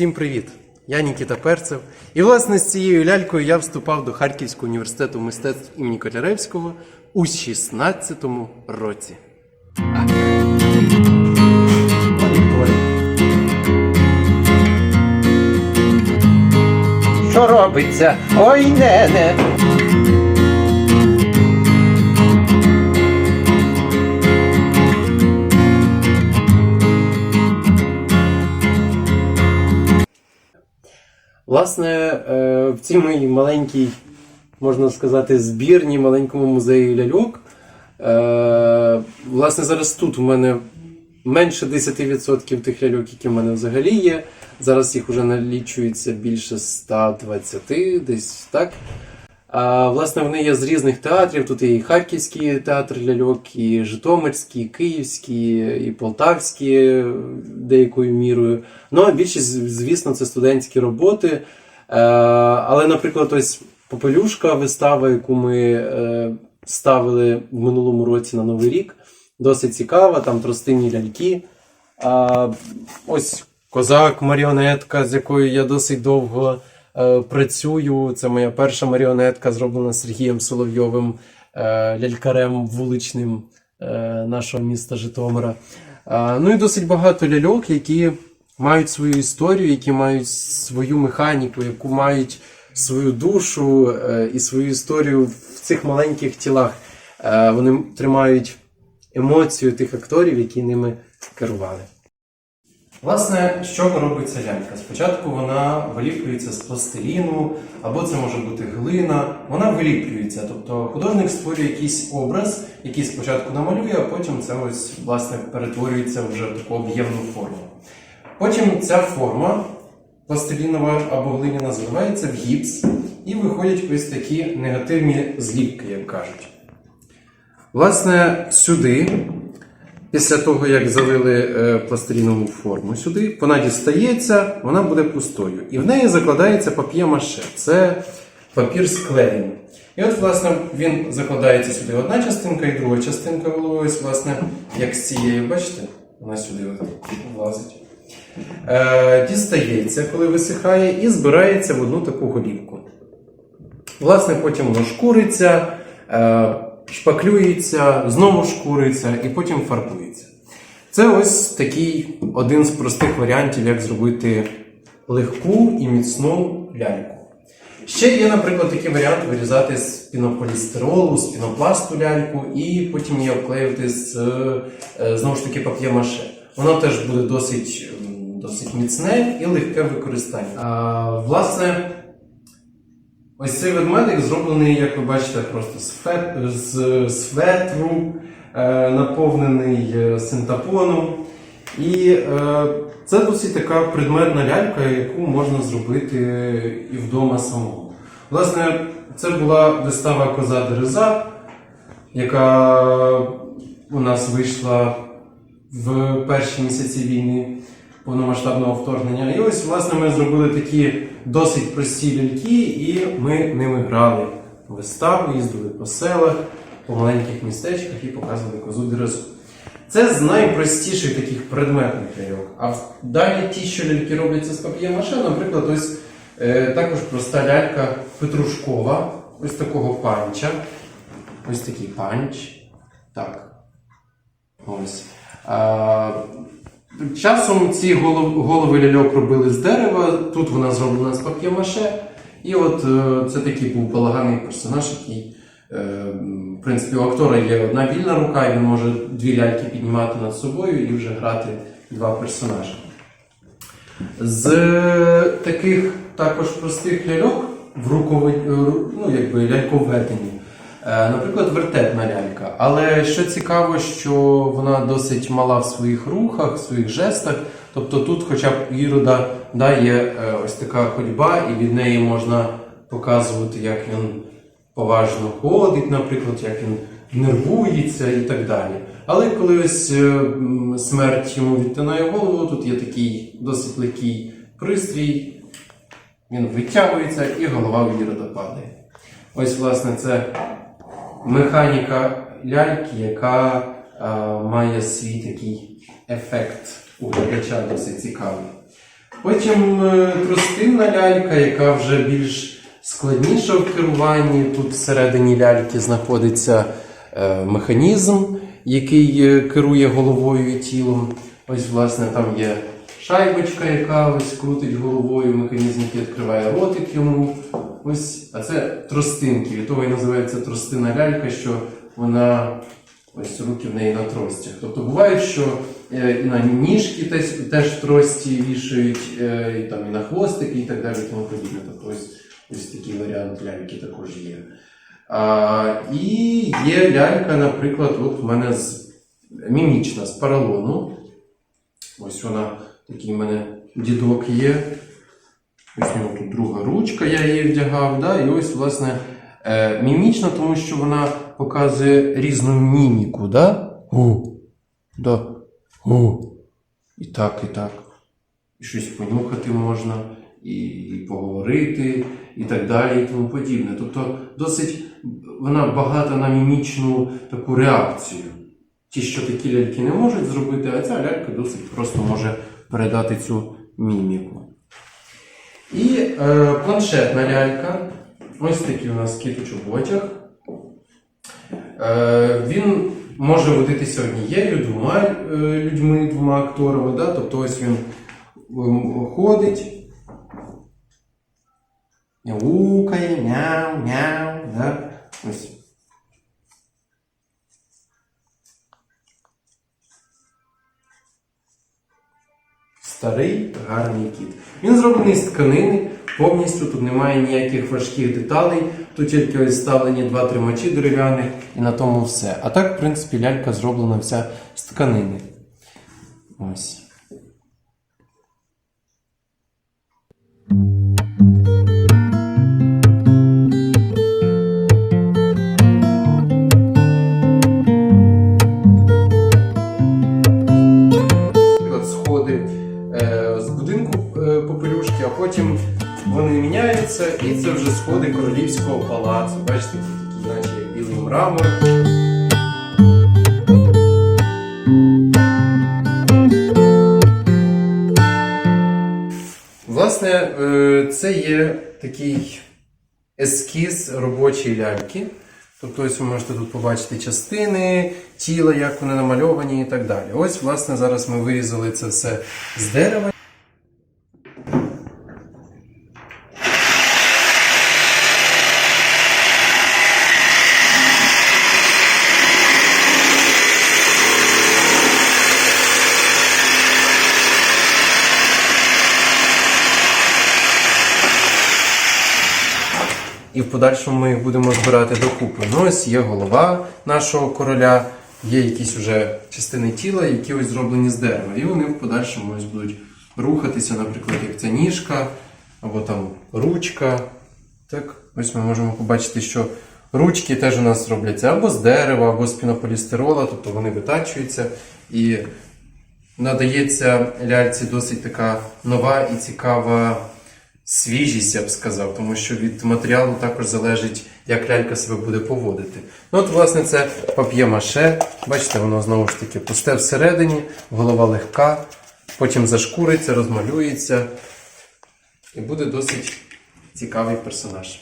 Всім привіт! Я Нікіта Перцев. І власне з цією лялькою я вступав до Харківського університету мистецтв імені Котляревського у 16-му році. Що робиться? Ой, нене. Власне, е, в цій моїй маленькій, можна сказати, збірні, маленькому музеї ляльок. е, Власне, зараз тут у мене менше 10% тих ляльок, які в мене взагалі є. Зараз їх вже налічується більше 120, десь так. Власне, вони є з різних театрів. Тут є і Харківський театр ляльок, і Житомирський, і Київський, і Полтавський е, деякою мірою. Ну, а більшість, звісно, це студентські роботи. Е, але, наприклад, ось Попелюшка, вистава, яку ми е, ставили в минулому році на Новий рік, досить цікава, там тростинні ляльки. Ось козак, маріонетка, з якою я досить довго працюю. Це моя перша маріонетка, зроблена Сергієм Соловйовим, е, лялькарем вуличним е, нашого міста Житомира. Е, ну і досить багато ляльок, які мають свою історію, які мають свою механіку, яку мають свою душу е, і свою історію в цих маленьких тілах. Е, вони тримають емоцію тих акторів, які ними керували. Власне, з чого робиться лялька? Спочатку вона виліплюється з пластиліну, або це може бути глина. Вона виліплюється, тобто художник створює якийсь образ, який спочатку намалює, а потім це ось власне перетворюється вже в таку об'ємну форму. Потім ця форма пластилінова або глиняна заливається в гіпс, і виходять ось такі негативні зліпки, як кажуть. Власне, сюди, після того, як залили е, пластилінову форму сюди, вона дістається, вона буде пустою. І в неї закладається пап'є-маше. Це папір з клеєм. І от, власне, він закладається сюди одна частинка і друга частинка виловилась, власне, як з цієї, бачите, вона сюди влазить. Е, дістається, коли висихає, і збирається в одну таку голівку. Власне, потім воно шкуриться, е, шпаклюється, знову шкуриться і потім фарбується. Це ось такий один з простих варіантів, як зробити легку і міцну ляльку. Ще є, наприклад, такий варіант вирізати з пінополістиролу, з пінопласту ляльку, і потім її обклеювати з е, знову ж таки пап'є-маше. Воно теж буде досить, досить міцне і легке в використанні. А, власне, ось цей ведмедик зроблений, як ви бачите, просто з, фет, е, наповнений е, синтапоном. І е, це досить така предметна лялька, яку можна зробити і вдома самому. Власне, це була вистава Коза Дереза, яка у нас вийшла в перші місяці війни повномасштабного вторгнення. І ось, власне, ми зробили такі досить прості ляльки, і ми ними грали виставу, їздили по селах, по маленьких містечках і показували козу Дерезу. Це з найпростіших таких предметних ляльок. А далі ті, що ляльки робляться з пап'є-маше, наприклад, ось е, також проста лялька петрушкова, ось такого панча. Ось такий панч. Так. Ось. А, часом ці голов- голови ляльок робили з дерева, тут вона зроблена з пап'є-маше. І от е, це такий був балаганний персонаж, який, е, в принципі, у актора є одна вільна рука, і він може дві ляльки піднімати над собою і вже грати два персонажі. З е, таких також простих ляльок в рукови, е, ну, якби ляльковеденні. Е, Наприклад, вертепна лялька. Але що цікаво, що вона досить мала в своїх рухах, в своїх жестах. Тобто тут, хоча б Ірода да, є е, ось така ходьба, і від неї можна показувати, як він поважно ходить, наприклад, як він нервується і так далі. Але коли ось е, смерть йому відтинає голову, тут є такий досить легкий пристрій, він витягується і голова у Ірода падає. Ось, власне, це механіка ляльки, яка е, має свій такий ефект у глядача досить цікавий. Потім е, тростинна лялька, яка вже більш складніша в керуванні. Тут всередині ляльки знаходиться е, механізм, який керує головою і тілом. Ось, власне, там є шайбочка, яка ось крутить головою, механізм, який відкриває ротик йому. Ось, а це тростинки. Від того і називається тростинна лялька, що вона ось руки в неї на тростях. Тобто буває, що е, і на ніжки теж, теж трості вішають, е, і там і на хвостики, і так далі, тому подібне. Тобто ось, ось такий варіант ляльки також є. А, і є лялька, наприклад, от в мене з мімічна з паралону. Ось вона такий в мене дідок є. Ось у нього тут друга ручка, я її вдягав. Да? І ось, власне, е, мімічна, тому що вона показує різну міміку. Да? О, да. О. І так, і так. І щось понюхати можна, і, і поговорити, і так далі, і тому подібне. Тобто досить вона багата на мімічну таку реакцію. Ті, що такі ляльки не можуть зробити, а ця лялька досить просто може передати цю міміку. І е, планшетна лялька. Ось такий у нас кіт-чоботяг. Е, він може водитися однією, двома е, людьми, двома акторами. Да? Тобто ось він ем, ходить. Мяукає, мяу, мяу. Да? Ось. Старий гарний кіт. Він зроблений з тканини, повністю тут немає ніяких важких деталей. Тут тільки ось ставлені два тримачі дерев'яних і на тому все. А так, в принципі, лялька зроблена вся з тканини. Ось. Королівського палацу. Бачите, тут наче білий мрамор. Власне, е, це є такий ескіз робочої ляльки. Тобто, ось ви можете тут побачити частини тіла, як вони намальовані і так далі. Ось, власне, зараз ми вирізали це все з дерева. І в подальшому ми їх будемо збирати докупи. Ну, ось є голова нашого короля, є якісь уже частини тіла, які ось зроблені з дерева. І вони в подальшому ось будуть рухатися, наприклад, як ця ніжка, або там ручка. Так, ось ми можемо побачити, що ручки теж у нас робляться або з дерева, або з пінополістирола, тобто вони витачуються. І надається ляльці досить така нова і цікава свіжість, я б сказав, тому що від матеріалу також залежить, як лялька себе буде поводити. Ну от, власне, це пап'є-маше. Бачите, воно знову ж таки пусте всередині, голова легка, потім зашкуриться, розмалюється. І буде досить цікавий персонаж.